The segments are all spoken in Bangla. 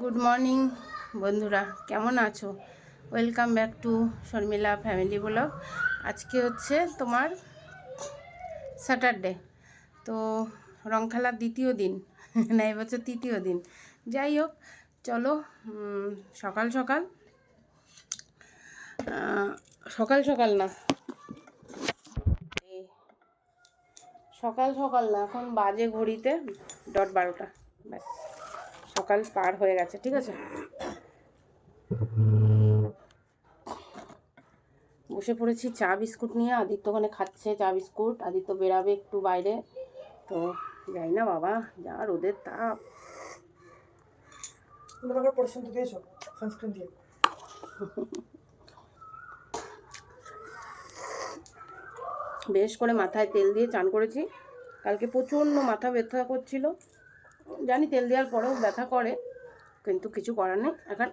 গুড মর্নিং বন্ধুরা। কেমন আছো? Welcome back to Sharmila family blog আজকে হচ্ছে তোমার স্যাটারডে তো রং খেলার দ্বিতীয় দিন, না এবছর তৃতীয় দিন। যাই হোক, চলো সকাল সকাল সকাল সকাল না। সকাল সকাল না, এখন বাজে ঘড়িতে ডট বারোটা। ব্যাস। সকাল পার হয়ে গেছে ঠিক আছে? বসে পড়েছি চা বিস্কুট নিয়ে। আদিত্য ওখানে খাচ্ছে চা বিস্কুট। আদিত্য বেরাবে একটু বাইরে। তো যাই না বাবা যা রোদের তাপ। সানস্ক্রিন দিয়ে। বেশ করে মাথায় তেল দিয়ে চান করেছি। কালকে প্রচণ্ড মাথা ব্যথা করছিল। জানি তেল দেওয়ার পরেও ব্যথা করে, কিন্তু কিছু করার নেই, এখন।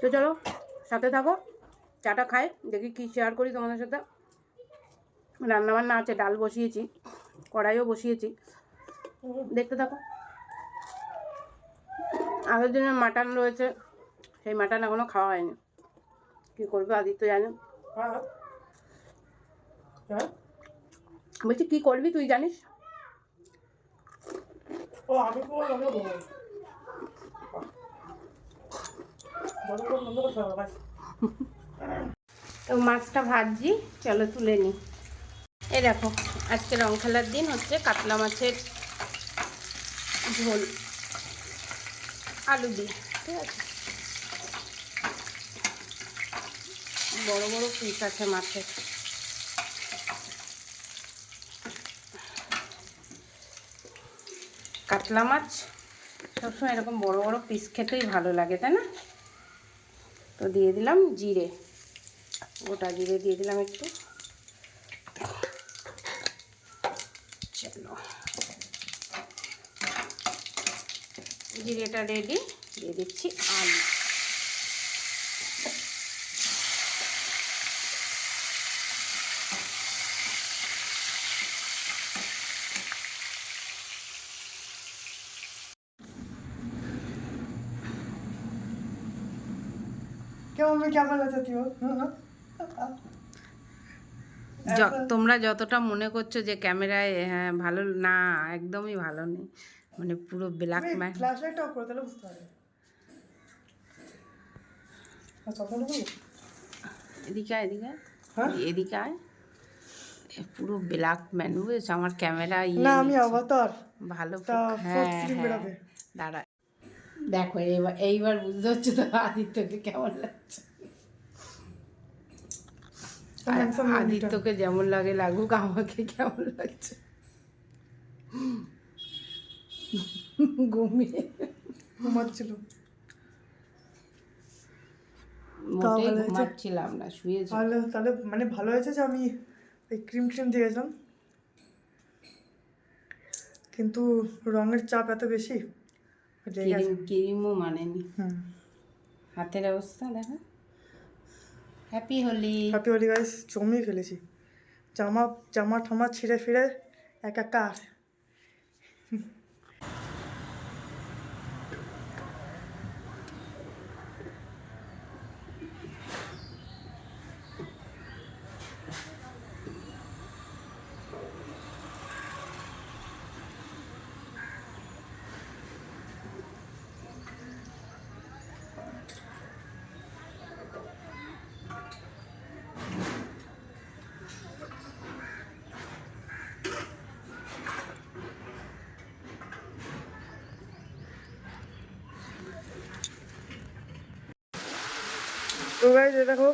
তো চলো, সাথে থাকো, চাটা খাই, দেখি কি শেয়ার করি তোমাদের সাথে। রান্নাবান্না আছে, ডাল বসিয়েছি, কড়াইও বসিয়েছি, দেখতে থাকো। আগের দিনের মাটন রয়েছে সেই মাটন এখনও খাওয়া হয়নি। কী করবে আদিত্য জানে। বলছি কী করবি তুই জানিস? তো মাছটা ভাজছি চলো তুলে নিই এই দেখো আজকে রং খেলার দিন হচ্ছে কাতলা মাছের ঝোল। আলু দিই ঠিক আছে? বড় বড় পিস আছে মাছের। কাতলা মাছ, সবসময় এরকম বড় বড় পিস খেতেই ভালো লাগে, তাই না? তো দিয়ে দিলাম জিরে। গোটা জিরে দিয়ে দিলাম একটু চলো জিরেটা রেডি দিয়ে দিচ্ছি আলু। তোমরা যতটা মনে করছ যে ক্যামেরায় হ্যাঁ ভালো না একদমই ভালো নেই। মানে পুরো black man flash light off করো তাহলে বুঝতে পারবে। আচ্ছা এদিকে আয়, এদিকে হ্যাঁ? এদিকে আয়। পুরো ব্ল্যাক ম্যান বুঝেছ? আমার ক্যামেরা ইয়ে না আমি। অবতার ভালো তা হ্যাঁ হ্যাঁ। দাঁড়া। দেখো এইবার এইবার বুঝতে হচ্ছে তো আদিত্যকে কেমন লাগছে। আদিত্যকে যেমন লাগে লাগুক আমাকে কেমন লাগছে। ঘুমিয়ে ঘুমাচ্ছিল। মোটেই ঘুমাচ্ছিলাম না শুয়েছি। তাহলে তাহলে মানে ভালো হয়েছে যে আমি এই ক্রিম ট্রিম দিয়েছিলাম কিন্তু রঙের চাপ এত বেশি ক্রিম ক্রিমও মানেনি। হাতের অবস্থা দেখা। Happy Holi happy Holi guys জমিয়ে ফেলেছি। জামা জামা ঠামা ছিঁড়ে ফিরে এক তো এই দেখো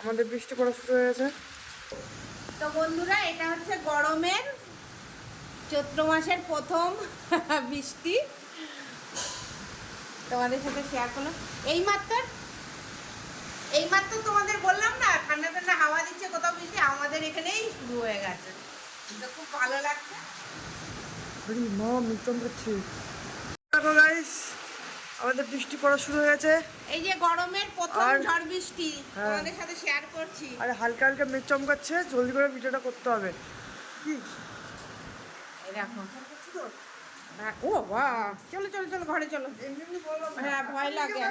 আমাদের বৃষ্টি পড়া শুরু হয়ে গেছে। তো বন্ধুরা এটা হচ্ছে গরমের চৈত্র মাসের প্রথম বৃষ্টি। তোমাদের সাথে শেয়ার করলাম। এই মাত্র এই মাত্র তোমাদের বললাম না ঠান্ডা ঠান্ডা হাওয়া দিচ্ছে কোথাও বৃষ্টি আমাদের এখানেই শুরু হয়ে গেছে। তো খুব ভালো লাগছে। মা মিটন করছি আমাদের বৃষ্টি পড়া শুরু হয়েছে এই যে গরমের প্রথম ঝড় বৃষ্টি হ্যাঁ। তোমাদের সাথে শেয়ার করছি। আর হালকা হালকা মেঘ চমকাচ্ছে জলদি করে ভিডিওটা করতে হবে। কি? এই দেখো। হ্যাঁ, ও বাবা চলো চলো চলো ঘরে চলো। হ্যাঁ ভয় লাগে।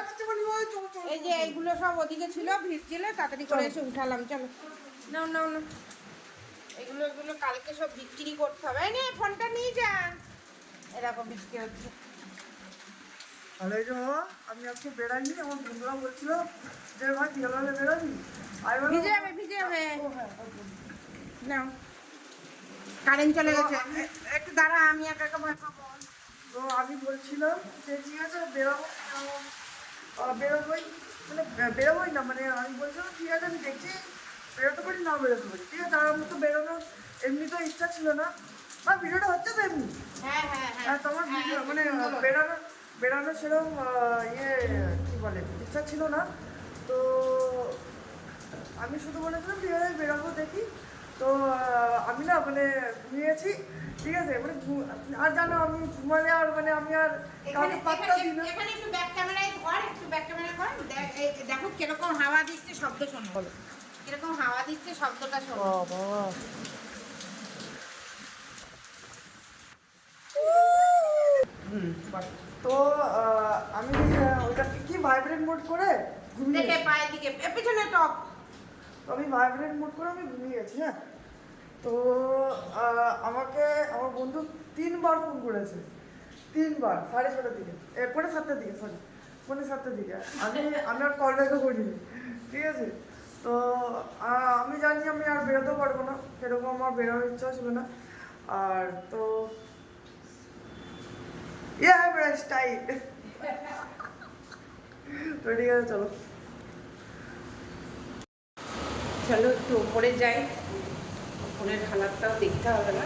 এই যে এইগুলো সব ওদিকে ছিল ভিজছিল তাড়াতাড়ি করে এসে উঠালাম চলো। নাও নাও না এগুলো এগুলো কালকে সব বিক্রি করতে হবে। এই নে ফোনটা নিয়ে যা। এরকম বৃষ্টি হচ্ছে। তাহলে এই যে বাবা আমি আজকে বেড়াইনি আমার বন্ধুরা বলছিল যে ভাই বিকালবেলা বেড়াবি? আমি বললাম, ভিজে যাবে ভিজে যাবে। ও হ্যাঁ। নাও। কারেন্ট চলে গেছে। একটু দাঁড়া আমি একা একা ভয় পাবো তো আমি বলছিলাম যে ঠিক আছে বেরোবো বেরোবো। বেরোবোই মানে বেরোবোই না মানে আমি বলছিলাম ঠিক আছে আমি দেখছি বেরোতে পারি না বেরোতে পারি। ঠিক আছে আমার তো বেরোনোর এমনি তো ইচ্ছা ছিল না। বা ভিডিওটা হচ্ছে তো এমনি। হ্যাঁ হ্যাঁ আর তোমার ভিডিও মানে বেরোনো বেরোনো সেরকম ইয়ে কী বলে ইচ্ছা ছিল না। তো আমি শুধু বলেছিলাম ঠিক আছে বেরোবো দেখি। তো আমি না মানে ঘুমিয়েছি ঠিক আছে? মানে আর জানো আমি ঘুমালে আর মানে আমি আর কাউকে পাত্তা দিই না। এখানে একটু ব্যাক ক্যামেরায় কর একটু ব্যাক ক্যামেরা কর দেখ এই দেখো কীরকম হাওয়া দিচ্ছে শব্দ শোনো। কীরকম হাওয়া দিচ্ছে শব্দটা শোনো। বাবা। হুম তো আমি আহ, ওইটাকে কি ভাইব্রেট মোড করে দেখে পায়ের দিকে পেছনে টপ। তো আমি ভাইব্রেট মোড করে আমি ঘুমিয়ে গেছি হ্যাঁ। তো আমাকে আমার বন্ধু তিনবার ফোন করেছে। তিনবার সাড়ে ছটার দিকে। এ পৌনে সাতটার দিকে সরি পৌনে সাতটার দিকে। আমি আমি আর কল ব্যাকও করিনি ঠিক আছে? তো আমি জানি আমি আর বেরোতেও পারব না। সেরকম আমার বেরোনোর ইচ্ছা ছিল না। আর তো ইয়ে ব্রাশ টাইট তো ঠিক আছে চলো চলো একটু উপরে যাই উপরের হালাতটাও দেখতে হবে না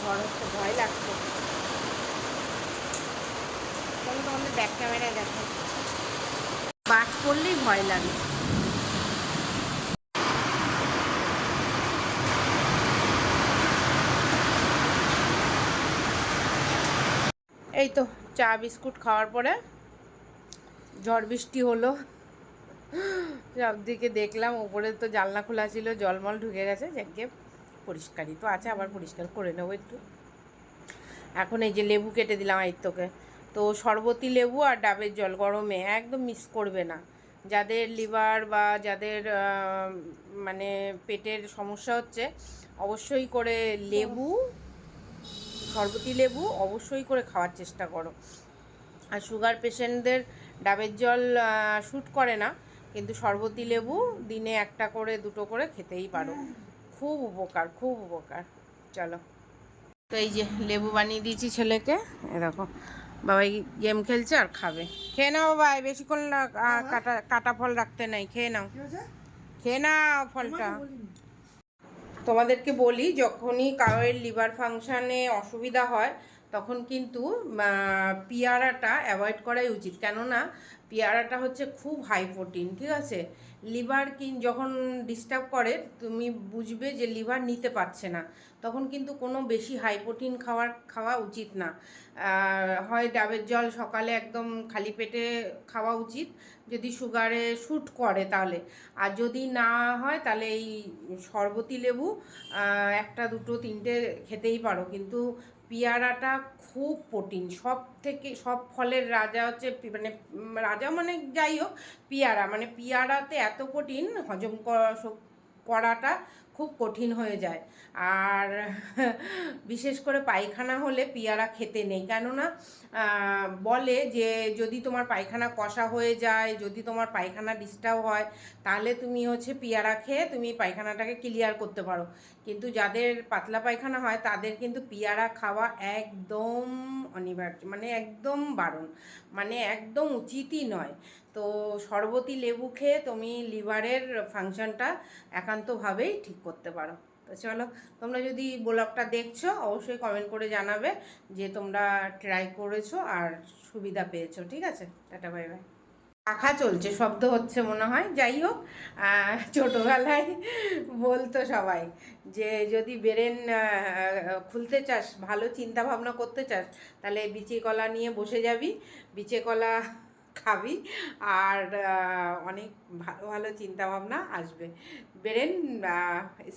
ঝড় হচ্ছে ভয় লাগছে। চলো তোমাদের ব্যাক ক্যামেরায় দেখো বাজ পড়লেই ভয় লাগে। এই তো চা, বিস্কুট খাওয়ার পরে ঝড় বৃষ্টি হলো। সব দিকে দেখলাম উপরে তো জানলা খোলা ছিল, জলমল ঢুকে গেছে, যাকে পরিষ্কারই। তো আছে, আবার পরিষ্কার করে নেব একটু। এখন এই যে লেবু কেটে দিলাম আয়ত্তকে তো শরবতি লেবু আর ডাবের জল গরমে একদম মিস করবে না। যাদের লিভার বা যাদের মানে পেটের সমস্যা হচ্ছে, অবশ্যই করে লেবু, শরবতি লেবু অবশ্যই করে খাওয়ার চেষ্টা করো। আর সুগার পেশেন্টদের ডাবের জল শ্যুট করে না, কিন্তু শরবতি লেবু দিনে একটা করে, দুটো করে খেতেই পারো। খুব উপকার খুব উপকার। চলো। তো এই যে লেবু বানিয়ে দিয়েছি ছেলেকে এরকম বাবাই গেম খেলছে আর খাবে। খেয়ে নাও বাবাই বেশিক্ষণ কাটা কাটা ফল রাখতে নাই খেয়ে নাও। খেয়ে নাও ফলটা। তোমাদেরকে বলি যখনই কারোর লিভার ফাংশানে অসুবিধা হয় তখন কিন্তু পিয়ারাটা অ্যাভয়েড করাই উচিত। কেননা পিয়ারাটা হচ্ছে খুব হাই প্রোটিন ঠিক আছে? লিভার কি যখন ডিস্টার্ব করে, তুমি বুঝবে যে লিভার নিতে পারছে না। তখন কিন্তু কোনো বেশি হাই প্রোটিন খাওয়ার, খাওয়া উচিত না। হয় ডাবের জল সকালে একদম খালি পেটে খাওয়া উচিত, যদি সুগারে শ্যুট করে তাহলে। আর যদি না হয়, তাহলে এই শরবতি লেবু একটা, দুটো, তিনটে খেতেই পারো। কিন্তু পেয়ারাটা খুব প্রোটিন সব থেকে, সব ফলের রাজা হচ্ছে মানে রাজা মানে যাই হোক, পেয়ারা। মানে পেয়ারাতে এত প্রোটিন হজম করা করাটা খুব কঠিন হয়ে যায়। আর বিশেষ করে পায়খানা হলে পেয়ারা খেতে নেই। কেননা বলে যে যদি তোমার পায়খানা কষা হয়ে যায়, যদি তোমার পায়খানা ডিস্টার্ব হয়, তাহলে তুমি হচ্ছে পেয়ারা খেয়ে তুমি পায়খানাটাকে ক্লিয়ার করতে পারো। কিন্তু যাদের পাতলা পায়খানা হয়, তাদের কিন্তু পেয়ারা খাওয়া একদম অনিবার্য মানে একদম বারণ মানে একদম উচিতই নয়। তো শরবতি লেবু খেয়ে তুমি লিভারের ফাংশনটা একান্তভাবেই ঠিক করতে পারো। তো চলো, তোমরা যদি ব্লগটা দেখছ, অবশ্যই কমেন্ট করে জানাবে যে তোমরা ট্রাই করেছ আর সুবিধা পেয়েছ, ঠিক আছে? টাটা বাই বাই পাখা চলছে, শব্দ হচ্ছে মনে হয়। যাই হোক ছোটোবেলায় বলতো সবাই যে যদি বেরেন খুলতে চাস, ভালো চিন্তা ভাবনা করতে চাস, তাহলে বিচি কলা নিয়ে বসে যাবি। বিচে কলা খাবি। আর অনেক ভালো ভালো চিন্তা ভাবনা আসবে। ব্রেন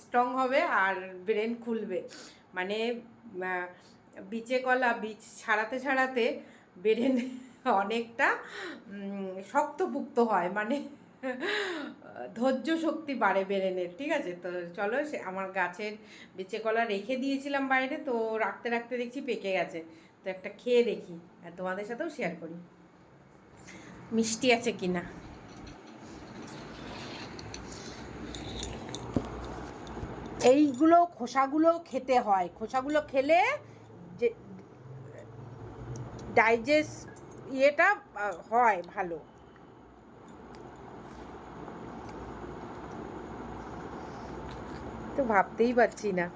স্ট্রং হবে আর ব্রেন খুলবে। মানে বিচে কলা বীজ ছাড়াতে ছাড়াতে ব্রেন অনেকটা শক্তপুক্ত হয়। মানে ধৈর্য শক্তি বাড়ে বেরেনের, ঠিক আছে? তো চলো, সে আমার গাছের বেচে কলা রেখে দিয়েছিলাম বাইরে, তো রাখতে রাখতে দেখছি পেকে গেছে। তো একটা খেয়ে দেখি, আর তোমাদের সাথেও শেয়ার করি। মিষ্টি আছে কিনা? এইগুলো খোসাগুলো খেতে হয়। খোসাগুলো খেলে যে ডাইজেস্ট ইয়েটা হয় ভালো। তো ভাবতেই পারছি না।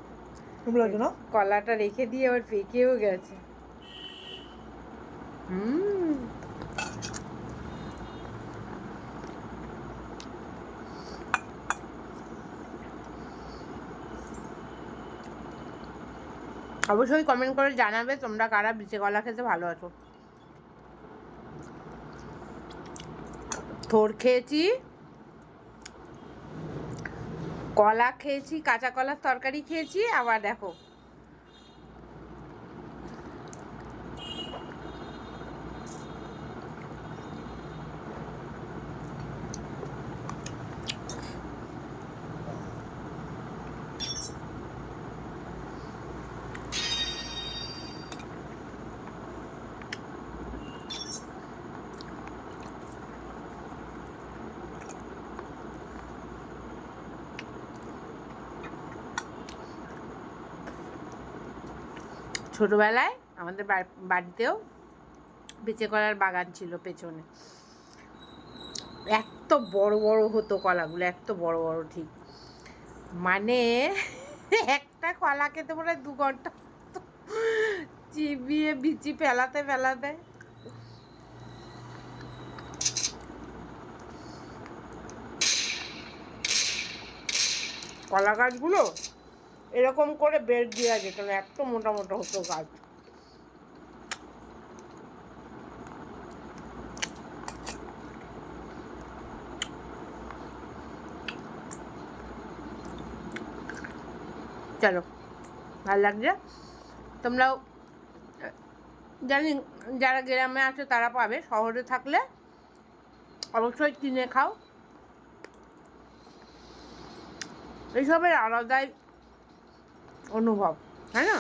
না? কলাটা রেখে দিয়ে আবার পেকেও গেছে। হুম। অবশ্যই কমেন্ট করে জানাবে তোমরা কারা বিচে কলা খেতে ভালো আছো। থোর খেয়েছি। কলা খেয়েছি, কাঁচা কলার তরকারি খেয়েছি, আবার দেখো। ছোটবেলায় আমাদের বাড়িতেও বেচে কলার বাগান ছিল পেছনে। এত বড় বড় হতো কলাগুলো এত বড় বড় ঠিক। মানে একটা কলা খেতে মনে দু ঘণ্টা চিবিয়ে, বিচি ফেলাতে ফেলাতে। কলা গাছগুলো এরকম করে বের দেওয়া যেত না এত মোটা মোটা হতো গাছ। চলো, ভালো লাগছে? তোমরাও, জানি যারা গ্রামে আছে তারা পাবে, শহরে থাকলে অবশ্যই কিনে খাও। এইসবের আলাদাই অনুভব তাই না?